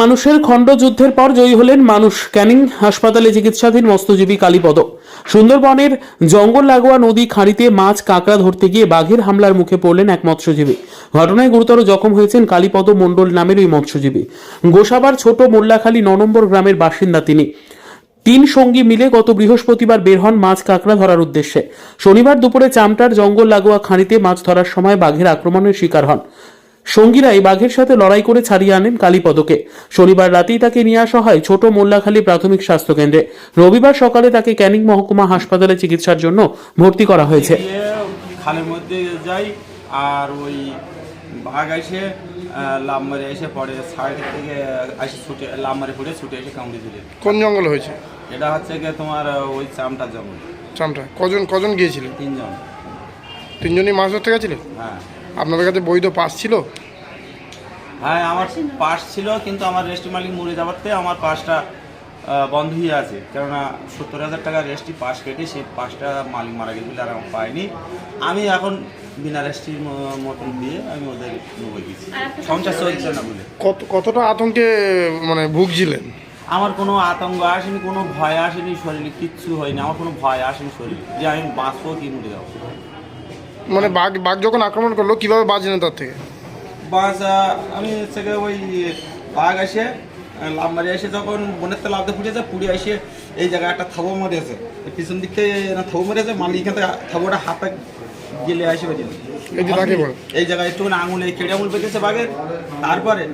মানুষের খণ্ডযুদ্ধের পর জয়ী হলেন মানুষ ক্যানিং হাসপাতালে চিকিৎসাধীন মস্তজীবী কালীপদ। সুন্দরবনের জঙ্গল লাগোয়া নদী খাঁড়িতে মাছ কাঁকড়া ধরতে গিয়ে বাঘের হামলার মুখে পড়লেন এক মৎস্যজীবী। ঘটনায় গুরুতর জখম হয়েছেন কালীপদ মণ্ডল নামের ওই মৎস্যজীবী। গোসাবার ছোট মোল্লাখালী ন নম্বর গ্রামের বাসিন্দা তিনি। তিন সঙ্গী মিলে গত বৃহস্পতিবার বের হন মাছ কাঁকড়া ধরার উদ্দেশ্যে। শনিবার দুপুরে চামটার জঙ্গল লাগোয়া খাঁড়িতে মাছ ধরার সময় বাঘের আক্রমণের শিকার হন। সঙ্গীরা এই বাঘের সাথে লড়াই করে ছাড়িয়ে আনেন কালীপদকে। শনিবার রাতেই তাকে নিয়ে আসা হয় ছোট মোল্লাখালী প্রাথমিক স্বাস্থ্য কেন্দ্রে রবিবার সকালে তাকে ক্যানিং মহকুমা হাসপাতালে চিকিৎসার জন্য ভর্তি করা হয়েছে। খালের মধ্যে যাই আর ওই বাঘ এসে লাভ মারে এসে পড়ে সাইড থেকে এসে ছুটে লাভ মারে পড়ে ছুটে এসে কামড়ে দিলে। কোন জঙ্গল হয়েছে? এটা হচ্ছে গিয়ে তোমার ওই চামটা জঙ্গল। চামটা কজন কজন গিয়েছিলেন তিনজন। তিনজনই মাছ ধরতে গেছিলেন হ্যাঁ। আপনাদের কাছে বৈধ পাস ছিল? হ্যাঁ আমার পাস ছিল কিন্তু আমার রেস্টি মালিক মরে যাওয়াতে আমার পাসটা বন্ধ হয়ে আছে। কেননা সত্তর হাজার টাকা রেস্টি পাস কেটে সেই পাসটা মালিক মারা গেছিল আর আমার পাইনি। আমি এখন বিনা রেস্টির মতন দিয়ে আমি ওদের নেব গেছি সংসার চলছে না বলে। কত কতটা আতঙ্কে মানে ভুগছিলেন? আমার কোনো আতঙ্ক আসেনি কোনো ভয় আসেনি শরীরে কিচ্ছু হয়নি। আমার কোনো ভয় আসেনি শরীরে যে আমি বাঁচবো কি মরে যাব। মানে বাঘ বাঘ যখন আক্রমণ করল কীভাবে বাঁচলেন তার থেকে? বাস আমি হচ্ছে গিয়ে ওই বাঘ আহ, লাভ মারি এসে যখন বনের তো লাভতে ফুটেছে পুড়ে এসে এই জায়গায় একটা থাবো মারিয়েছে পিছন দিক থেকে না থাবো মেরেছে মালিক এখান থেকে থাবোটা হাতে গেলে আসে বেরিয়ে এই জায়গায় একটু আঙুল এই কেটে আঙুল পেতেছে বাঘের তারপরে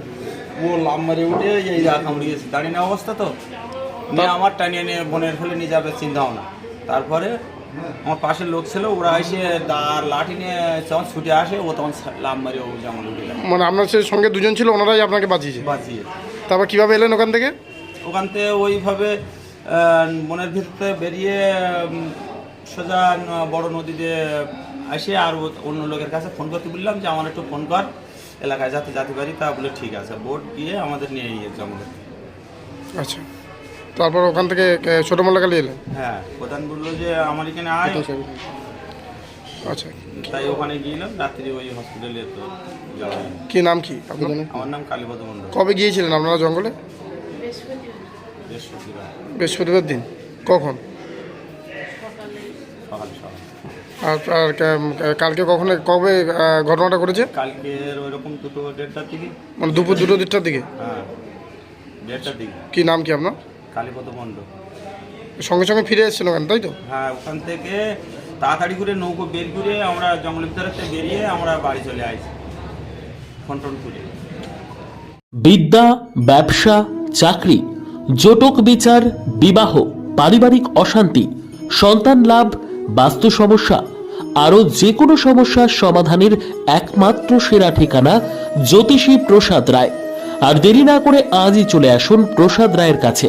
ও লাভ মারি উঠে এই জায়গা কামড়ে গেছে দাঁড়িয়ে নেওয়া অবস্থা তো। নিয়ে আমার টানিয়ে নিয়ে বনের ফেলে নিয়ে যাবে চিন্তা ভাবনা। তারপরে আমার পাশের লোক ছিল ওরা এসে দাঁড় লাঠি নিয়ে যখন ছুটে আসে ও তখন লাভ মারি ও যেমন মানে আপনার সঙ্গে দুজন ছিল ওনারাই আপনাকে বাঁচিয়েছে? বাঁচিয়ে তারপর কীভাবে এলেন ওখান থেকে? ওখান থেকে ওইভাবে বনের ভিতরে বেরিয়ে সোজা বড় নদীতে আসে আর অন্য লোকের কাছে ফোন করতে বললাম যে আমার একটু ফোন কর এলাকায় যাতে যেতে পারি তা বলে ঠিক আছে। বোট গিয়ে আমাদের নিয়ে গিয়ে জঙ্গলে আচ্ছা। তারপর ওখান থেকে ছোট মোল্লাকালি এলেন? হ্যাঁ প্রধান বলল যে আমার এখানে আয়। আচ্ছা তাই ওখানে গিয়েলাম রাত্রি ওই হসপিটালে তো কি নাম কি? আপনার আমার নাম কালীপদ মণ্ডল। কবে গিয়েছিলেন আপনারা জঙ্গলে? বৃহস্পতিবার। দিন। কখন? সকাল সকাল। আর আর কালকে কখন কবে ঘটনাটা ঘটেছে? কালকের ওইরকম দুটো দেড়টার দিকে। মানে দুপুর দুটো দেড়টার দিকে? হ্যাঁ দেড়টার দিকে। কি নাম কি আপনার? কালীপদ মণ্ডল। সঙ্গে সঙ্গে ফিরে এসেছেন ওখানে তাই তো? হ্যাঁ ওখান থেকে তাড়াতাড়ি করে নৌকো বের করে আমরা জঙ্গলের ভিতরে বেরিয়ে আমরা বাড়ি চলে আসি ফোন টোন করে বিদ্যা ব্যবসা চাকরি জটক বিচার বিবাহ পারিবারিক অশান্তি সন্তান লাভ বাস্তু সমস্যা আরও যে কোনো সমস্যার সমাধানের একমাত্র সেরা ঠিকানা জ্যোতিষী প্রসাদ রায়। আর দেরি না করে আজই চলে আসুন প্রসাদ রায়ের কাছে।